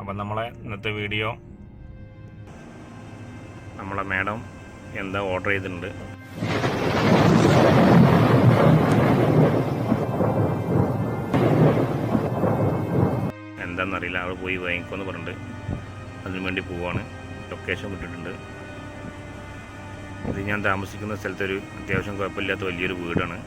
അപ്പം നമ്മളെ ഇന്നത്തെ വീഡിയോ നമ്മളെ മാഡം എന്താ ഓർഡർ ചെയ്തിട്ടുണ്ട്. എന്താണെന്നറിയില്ല അവൾ പോയി വാങ്ങിക്കുമെന്ന് പറഞ്ഞിട്ട് അതിനു വേണ്ടി പോവാണ്. ലൊക്കേഷൻ വിട്ടിട്ടുണ്ട്. ഇത് ഞാൻ താമസിക്കുന്ന സ്ഥലത്തൊരു അത്യാവശ്യം കുഴപ്പമില്ലാത്ത വലിയൊരു വീടാണ്.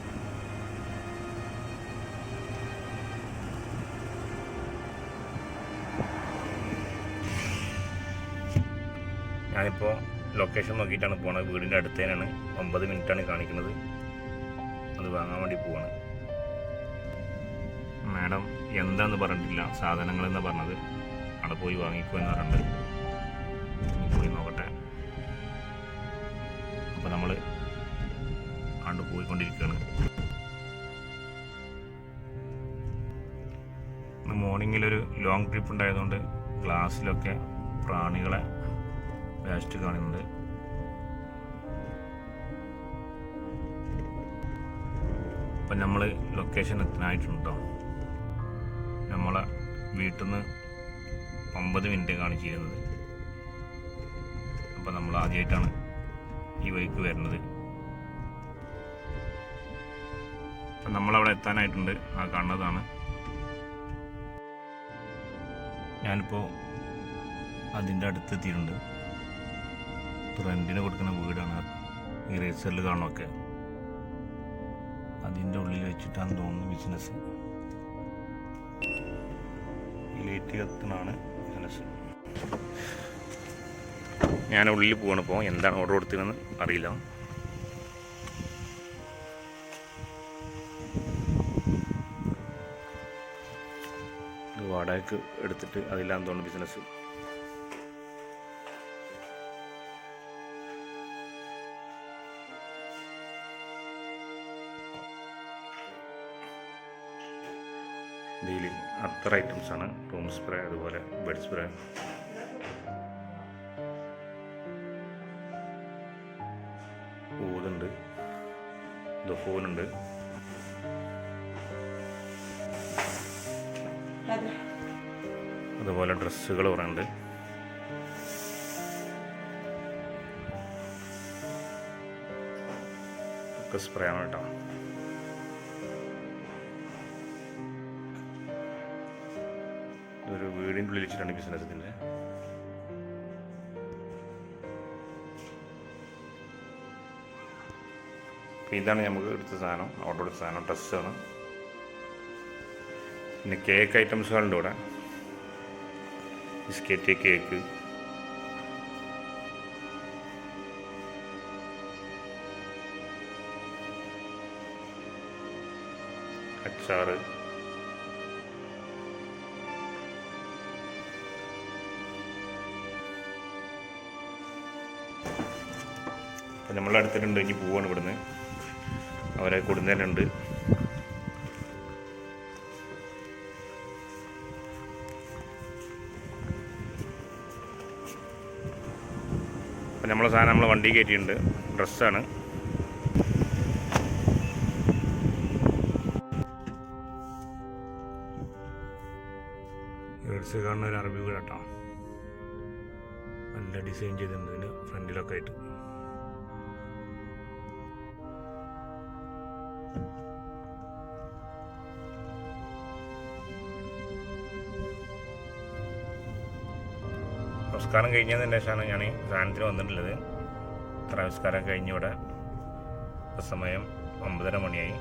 ഞാനിപ്പോൾ ലൊക്കേഷൻ നോക്കിയിട്ടാണ് പോണത്. വീടിന്റെ അടുത്ത് തന്നെയാണ് ഒമ്പത് മിനിറ്റാണ് കാണിക്കുന്നത്. അത് വാങ്ങാൻ വേണ്ടി പോവാണ്. മാഡം എന്താന്ന് പറഞ്ഞിട്ടില്ല. സാധനങ്ങൾ എന്ന് പറഞ്ഞത്. അവിടെ പോയി വാങ്ങിക്കോ എന്ന് പറഞ്ഞിട്ട് ഇനി പോയി നോക്കട്ടെ. അപ്പോൾ നമ്മൾ ആണ്ട് പോയിക്കൊണ്ടിരിക്കുകയാണ്. മോർണിംഗിലൊരു ലോങ് ട്രിപ്പ് ഉണ്ടായതുകൊണ്ട് ഗ്ലാസ്സിലൊക്കെ പ്രാണികളെ വേസ്റ്റ് കാണുന്നുണ്ട് അപ്പം നമ്മൾ ലൊക്കേഷൻ എത്താനായിട്ടുണ്ട്? നമ്മളെ വീട്ടിൽ നിന്ന് ഒമ്പത് മിനിറ്റ് കാണിച്ചിരുന്നത്. അപ്പം നമ്മൾ ആദ്യമായിട്ടാണ് ഈ വഴിക്ക് വരുന്നത്. അപ്പം നമ്മളവിടെ എത്താനായിട്ടുണ്ട്. ആ കാണുന്നതാണ്. ഞാനിപ്പോൾ അതിന്റെ അടുത്തെത്തിയിട്ടുണ്ട് റെന്റിന് കൊടുക്കുന്ന വീടാണ് ഈ റേസറിൽ കാണുമൊക്കെ അതിന്റെ ഉള്ളിൽ വെച്ചിട്ടാണ് തോന്നുന്നു ബിസിനസ് ഈ കത്തിനാണ് ബിസിനസ് ഞാൻ ഉള്ളിൽ പോകണം ഇപ്പോൾ എന്താണ് ഓർഡർ കൊടുത്തതെന്ന് അറിയില്ല. വാടകയ്ക്ക് എടുത്തിട്ട് അതിലാന്ന് തോന്നുന്നു ബിസിനസ് ഇതിൽ അത്ര ഐറ്റംസ് ആണ്. റൂം സ്പ്രേ അതുപോലെ ബെഡ് സ്പ്രേ ഊതുണ്ട് ദഫോനുണ്ട് അതുപോലെ ഡ്രസ്സുകൾ ഒക്കെ സ്പ്രേ ആണ് കേട്ടോ. ഇതൊരു വീടിന്റെ ഉള്ളിൽ വെച്ചിട്ടാണ് ബിസിനസ് ഇതിന്റെ ഇതാണ് നമുക്ക് എടുത്ത സാധനം. ഓർഡർ എടുത്ത സാധനം. ഡ്രസ്സാണ് പിന്നെ കേക്ക് ഐറ്റംസുകളുണ്ട് ഇവിടെ. ബിസ്ക്കറ്റ് കേക്ക് അച്ചാറ്. അപ്പം നമ്മളെ അടുത്തിട്ടുണ്ട് ഇനി പോവാണ് ഇവിടുന്ന്. അവരെ കൊടുന്നേലുണ്ട് അപ്പം നമ്മളെ സാധനം നമ്മളെ വണ്ടി കയറ്റിയിട്ടുണ്ട്. ഡ്രസ്സാണ്. ഡ്രസ്സ് കാണുന്ന ഒരു അറബി വീടാട്ടോ. നല്ല ഡിസൈൻ ചെയ്തിട്ടുണ്ട് ഇതിന്. ഫ്രണ്ടിലൊക്കെ ആയിട്ട്. നമസ്കാരം കഴിഞ്ഞതിന് ശേഷമാണ് ഞാൻ സാധനത്തിന് വന്നിട്ടുള്ളത്. നമസ്കാരം കഴിഞ്ഞ ഇവിടെ സമയം ഒമ്പതര മണിയായി.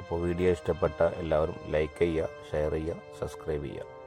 അപ്പോൾ വീഡിയോ ഇഷ്ടപ്പെട്ട എല്ലാവരും ലൈക്ക് ചെയ്യുക ഷെയർ ചെയ്യുക സബ്സ്ക്രൈബ് ചെയ്യുക.